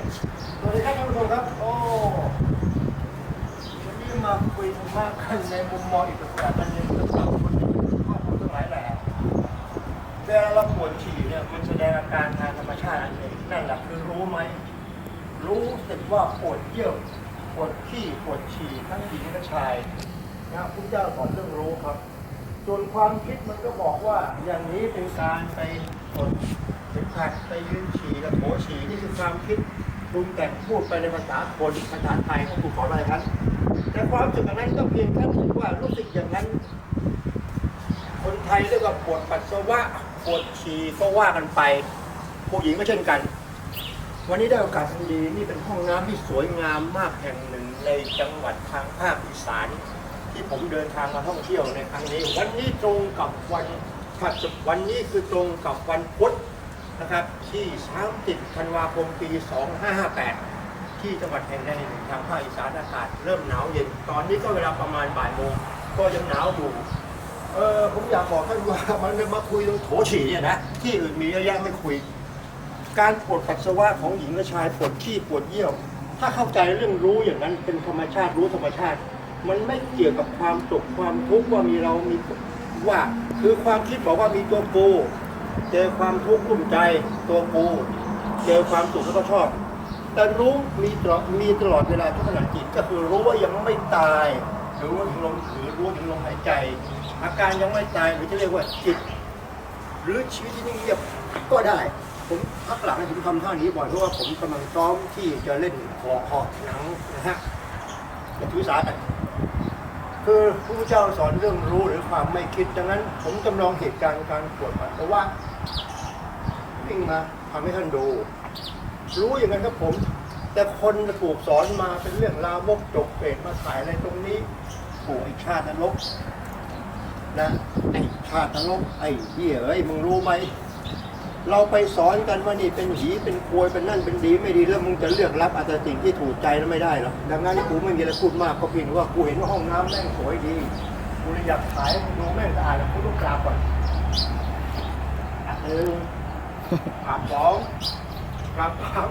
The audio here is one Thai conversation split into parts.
สวัสดีครับท่านผู้ชมครับ โอ้วันนี้มาคุยมะกันในมุมมองอีกแบบหนึงสำหรับคนที่มีข้อมูลทั้งหลายแหละเวลาเราปวดฉี่เนี่ยมันแสดงอาการทางธรรมชาติอันหนึ่งนั่นแหละคือรู้ไหม รู้สึกว่าปวดเยี่ยวปวดขี้ปวดฉี่ทั้งหญิงและชายนะพุทธเจ้าสอนเรื่องรู้ครับส่วนความคิดมันก็บอกว่าอย่างนี้เป็นการไปกดเข็มขัดไปยืนฉี่และโถฉี่นี่คือความคิด ปรุงแต่งพูดไปในภาษาคนภาษาไทยของครูสอนอะไรครับแต่ความรู้สึกอันนั้นก็เพียงแค่รู้สึกว่ารู้สึกอย่างนั้น คนไทยเรียกว่าปวดปัสสาวะปวดฉี่ก็ว่ากันไปผู้หญิงก็เช่นกัน วันนี้ได้โอกาสดีนี่เป็นห้องน้ำที่สวยงามมากแห่งหนึ่งในจังหวัดทางภาคอีสานที่ผมเดินทางมาท่องเที่ยวในครั้งนี้ วันนี้ตรงกับวันถัดจากวันนี้คือตรงกับวันพุธ นะครับ ที่ 30 ธันวาคม ปี 2558 ที่จังหวัดแห่งใดหนึ่งทางภาคอีสานอากาศเริ่มหนาวเย็น ตอนนี้ก็เวลาประมาณบ่ายโมงก็ยังหนาวอยู่เออผมอยากบอกท่านว่ามันมาคุยเรื่องโถฉี่เนี่ยนะ ที่อื่นมีเยอะแยะไม่คุย การปวดปัสสาวะของหญิงและชายปวดขี้ปวดเยี่ยว ถ้าเข้าใจเรื่องรู้อย่างนั้นเป็นธรรมชาติรู้ธรรมชาติ มันไม่เกี่ยวกับความสุขความทุกข์ว่ามีเรามีว่าคือความคิดบอกว่ามีตัวกู เจอความทุกข์กลุ้มใจตัวกู เจอความสุขแล้วก็ชอบ แต่รู้มีตลอดมีตลอดเวลาทุกขณะจิตก็คือรู้ว่ายังไม่ตายหรือว่าถึงลมหรือรู้ถึงลมหายใจ อาการยังไม่ตายหรือจะเรียกว่าจิต หรือชีวิตที่เงียบก็ได้ ผมพักหลังผมทำท่านี้บ่อยเพราะว่าผมกำลังซ้อมที่จะเล่นคอคอหนังนะฮะอย่าถือสากัน คือพระพุทธเจ้าสอนเรื่องรู้หรือความไม่คิด ดังนั้น ผมจำลองเหตุการณ์การปวดปัสสาวะวิ่งมาทำให้ท่านดู รู้อย่างนั้นครับผม แต่คนถูกสอนมาเป็นเรื่องราวกจกเปรตมาถ่ายอะไรตรงนี้ถูกไอ้ชาตินรกนะไอ้ชาตินรกไอ้เหี้ยเอ้ยมึงรู้ไหม เราไปสอนกันว่านี่เป็นหีเป็นควยเป็นนั่นเป็นดีไม่ดีแล้วมึงจะเลือกรับอาจจะสิ่งที่ถูกใจแล้วไม่ได้หรอกดังนั้นกูไม่มีอะไรพูดมากก็เพียงว่ากูเห็นว่าห้องน้ำแม่งสวยดีกูเลยอยากถ่ายมึงดูแม่งสะอาดแล้วกูต้องกราบก่อนอะหนึ่งกราบสองกราบสาม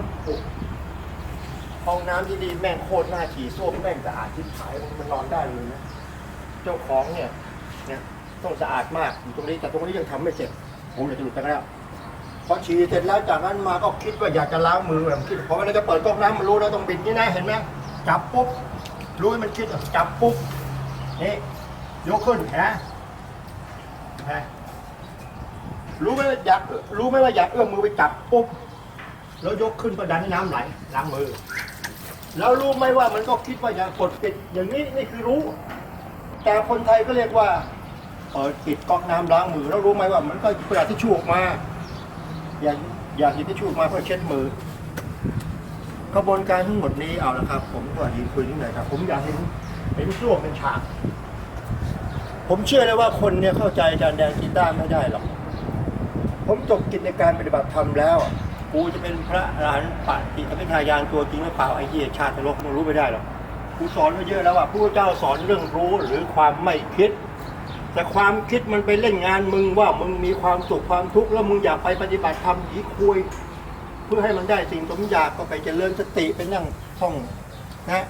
ห้องน้ำที่ดีแม่งโคตรน่าฉี่ส้วมแม่งสะอาดทิพหายมันนอนได้เลยนะเจ้าของเนี่ยเนี่ยต้องสะอาดมากอยู่ตรงนี้แต่ตรงนี้ยังทำไม่เสร็จผมเลยจะหลุดไปแล้ว พอฉี่เสร็จแล้วจากนั้นมาก็คิดว่าอยากจะล้างมือแบบคิดพอมันจะเปิดก๊อกน้ำมันรู้แล้วต้องบิดนี่นะเห็นไหมจับปุ๊บรู้มันคิดจับปุ๊บนี่ยกขึ้นนะนไหมรู้ไหมว่าอยากรู้ไหมว่าอยากเอื้อมมือไปจับปุ๊บแล้วยกขึ้นก็ดันให้น้ำไหลล้างมือ แล้วรู้ไหมว่ามันก็คิดว่าอยากกดปิดอย่างนี้นี่คือรู้ แต่คนไทยก็เรียกว่าเปิดปิดก๊อกน้ำล้างมือ แล้วรู้ไหมว่ามันก็กระดาษที่ชูออกมา อยากอยากหยิบทิชชู่มาเพื่อเช็ดมือกระบวนการทั้งหมดนี้เอาละครับ ผมก็ดีคุยนิดหน่อยครับ ผมอยากเห็นเห็นส้วมเป็นฉาก ผมเชื่อเลยว่าคนเนี่ยเข้าใจอาจารย์แดงกีตาร์ไม่ได้หรอกผมจบกิจในการปฏิบัติธรรมแล้วกูจะเป็นพระอรหันต์ปฏิสัมพิทายานตัวจริงหรือเปล่าไอ้เหี้ยชาตินรกมึงรู้ไม่ได้หรอกกูสอนมาเยอะแล้วว่าผู้เจ้าสอนเรื่องรู้หรือความไม่คิด แต่ความคิดมันไปเล่นงานมึงว่ามึงมีความสุขความทุกข์แล้วมึงอยากไปปฏิบัติธรรมหยีคุยเพื่อให้มันได้สิ่งสมอยากก็ไปเจริญสติไปนั่งท่องนะ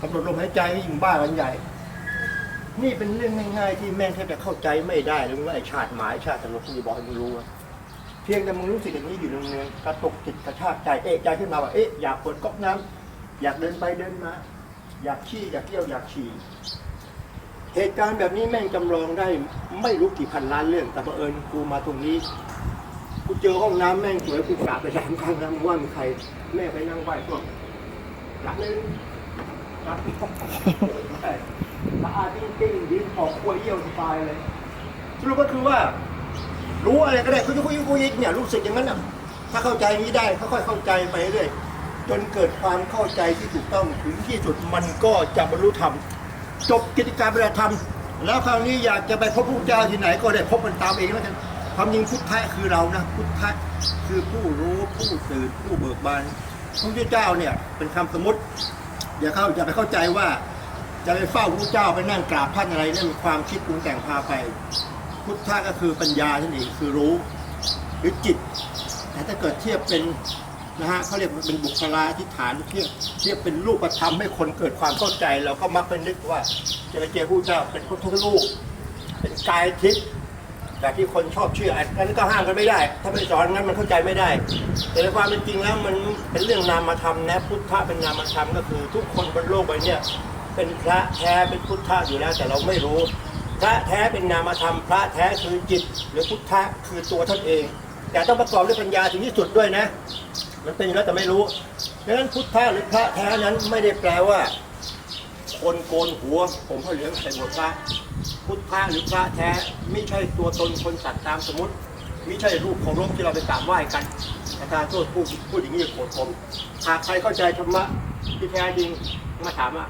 กำหนดลมหายใจให้ยิ่งบ้ากันใหญ่ นี่เป็นเรื่องง่ายๆที่แม่งแทบจะเข้าใจไม่ได้เลยว่าไอ้ชาติหมายชาติสนุกที่บอกให้มึงรู้เพียงแต่มึงรู้สึกอย่างนี้อยู่เนืองๆกระตุกจิตกระชากใจเอ๊ะใจขึ้นมาว่าเอ๊ะอยากเปิดก๊อกน้ำอยากเดินไปเดินมาอยากขี้อยากเที่ยวอยากฉี่ เหตุการณ์แบบนี้แม่งจำลองได้ไม่รู้กี่พันล้านเรื่อง แต่บังเอิญกูมาตรงนี้กูเจอห้องน้ำแม่งสวยกูกราบไปสามครั้งแล้วมึงว่ามีใคร แม่ไปนั่งไหว้พวกหลังนึงหลังนึงใช่สะอาดจริงๆดินออกครัวเยี่ยวสบายเลยสรุปก็คือว่า รู้อะไรก็ได้คุยคุยคุยเนี่ยรู้สึกอย่างนั้นอะถ้าเข้าใจนี้ได้ค่อยๆเข้าใจไปเรื่อยจนเกิดความเข้าใจที่ถูกต้องถึงที่สุดมันก็จะบรรลุธรรม จบกิจการปฏิบัติธรรมแล้วคราวนี้อยากจะไปพบพระพุทธเจ้าที่ไหนก็ได้พบมันตามเองแล้วกันความจริงพุทธะคือเรานะพุทธะคือผู้รู้ผู้ตื่นผู้เบิกบานพระเจ้าเนี่ยเป็นคำสมมติ อย่าเข้าอย่าไปเข้าใจว่า จะไปเฝ้าพระพุทธเจ้าไปนั่งกราบท่านอะไรนั่นความคิดปรุงแต่งพาไป พุทธะก็คือปัญญาท่านเองคือรู้หรือจิต แต่ถ้าเกิดเทียบเป็น นะฮะเขาเรียกมันเป็นบุคลาธิฐานเทียบเทียบเป็นรูปธรรมให้คนเกิดความเข้าใจ เราก็มักเป็นนึกว่าเจะไปเจผู้เจ้าเป็นพุทธรูปเป็นกายทิพย์แบบที่คนชอบเชื่ออันนั้นก็ห้ามกันไม่ได้ ถ้าไม่สอนงั้นมันเข้าใจไม่ได้ แต่ในความเป็นจริงแล้วมันเป็นเรื่องนามธรรมนะพุทธะเป็นนามธรรมก็คือ ทุกคนบนโลกใบนี้เป็นพระแท้เป็นพุทธะอยู่แล้วแต่เราไม่รู้ พระแท้เป็นนามธรรม พระแท้คือจิต หรือพุทธะคือตัวท่านเอง แต่ต้องประกอบด้วยปัญญาถึงที่สุดด้วยนะ มันเป็นอยู่แล้วแต่ไม่รู้ดังนั้นพุทธะหรือพระแท้นั้นไม่ได้แปลว่า คนโกนหัว ผมเขาเหลืองใส่หัวพระพุทธะหรือพระแท้ไม่ใช่ตัวตนคนสัตว์ตามสมมติไม่ใช่รูปเคารพที่เราไปกราบไหว้กันอาจารย์โทษพูดพูดอย่างนี้โกรธผมหากใครเข้าใจธรรมะที่แท้จริงมาถามว่า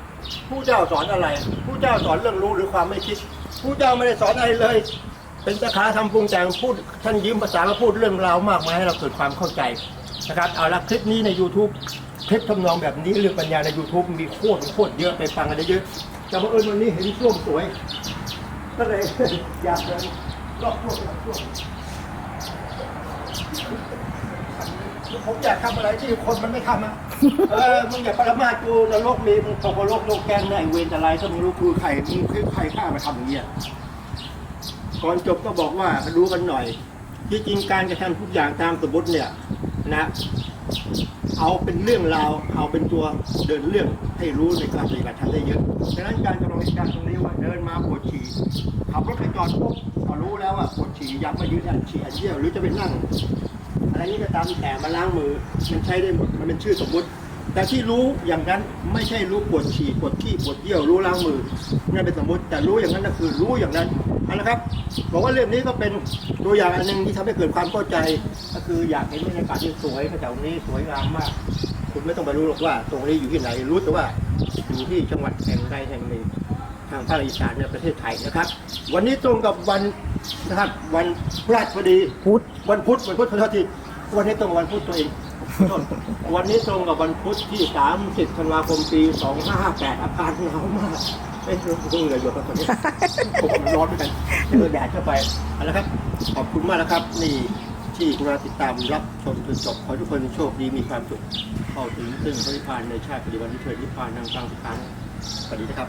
ผู้เจ้าสอนอะไร ผู้เจ้าสอนเรื่องรู้หรือความไม่คิด ผู้เจ้าไม่ได้สอนอะไรเลย เป็นสาขาทำปรุงแต่งพูดท่านยืมภาษามาพูดเรื่องราวมากมายให้เราเกิดความเข้าใจ นะครับเอาละคลิปนี้ใน YouTube คลิปทำนองแบบนี้เรื่องปัญญาใน YouTube มีโคตรโคตรเยอะไปฟังกันเยอะแต่บังเอิญวันนี้เห็นช่วงสวย ก็เลยอยากเดินรอบช่วงรอบช่วงผมอยากทำอะไรที่คนมันไม่ทำอะ เออ มึงอย่าประมาทกูนรกมีมึงตกนรกโลกแกนไหนเวรอะไรก็มึงรู้คือใครมึงคือใครข้ามาทำอย่างเงี้ยก่อนจบก็บอกว่ารู้กันหน่อย ที่จริงการกระทำทุกอย่างตามสมมติเนี่ยนะเอาเป็นเรื่องราวเอาเป็นตัวเดินเรื่องให้รู้ในการปฏิบัติธรรมได้เยอะฉะนั้นการจำลองเหตุการณ์ตรงนี้ว่าเดินมาปวดฉี่ขับรถไปจอดปุ๊บก็รู้แล้วว่าปวดฉี่ยังไม่ยืดอันฉี่อันเยี่ยวหรือจะไปนั่งอะไรนี้ก็ตามแต่มาล้างมือมันใช้ได้หมดมันเป็นชื่อสมมุติ แต่ที่รู้อย่างนั้นไม่ใช่รู้ปวดฉี่ปวดขี้ปวดเยี่ยวรู้ล้างมือ นั่นเป็นสมมติแต่รู้อย่างนั้นก็คือรู้อย่างนั้นเอาละครับบอกว่าเรื่องนี้ก็เป็นตัวอย่างอันหนึงที่ทำให้เกิดความเข้าใจ ก็คืออยากเห็นบรรยากาศที่สวยแถวนี้สวยงามมาก คุณไม่ต้องไปรู้หรอกว่า ตรงนี้อยู่ที่ไหนรู้แต่ว่าอยู่ที่จังหวัดแห่งใดแห่งหนึ่งทางภาคอีสานในประเทศไทยนะครับ วันนี้ตรงกับวันนะครับวันพฤหัสบดีพุทธวันพุธวันพุธขอโทษทีวันนี้ตรงกับวันพุธตัวเองขอโทษวันนี้ตรงกับวันพุธที่ 30 ธันวาคม ปี 2558 อากาศหนาวมาก เอ้ยรู้สึกว่าเหงื่อหยดแล้วตอนนี้ ผมร้อนเหมือนกันเจอแดดเข้าไปเอาละครับ ขอบคุณมากนะครับ นี่ที่คุณาติดตามรับชมจนจบขอให้ทุกคนโชคดีมีความสุขเข้าถึงซึ่งพระนิพพานในชาติปัจจุบันที่เชิญนิพพานทางกลางสุขานสวัสดีนะครับ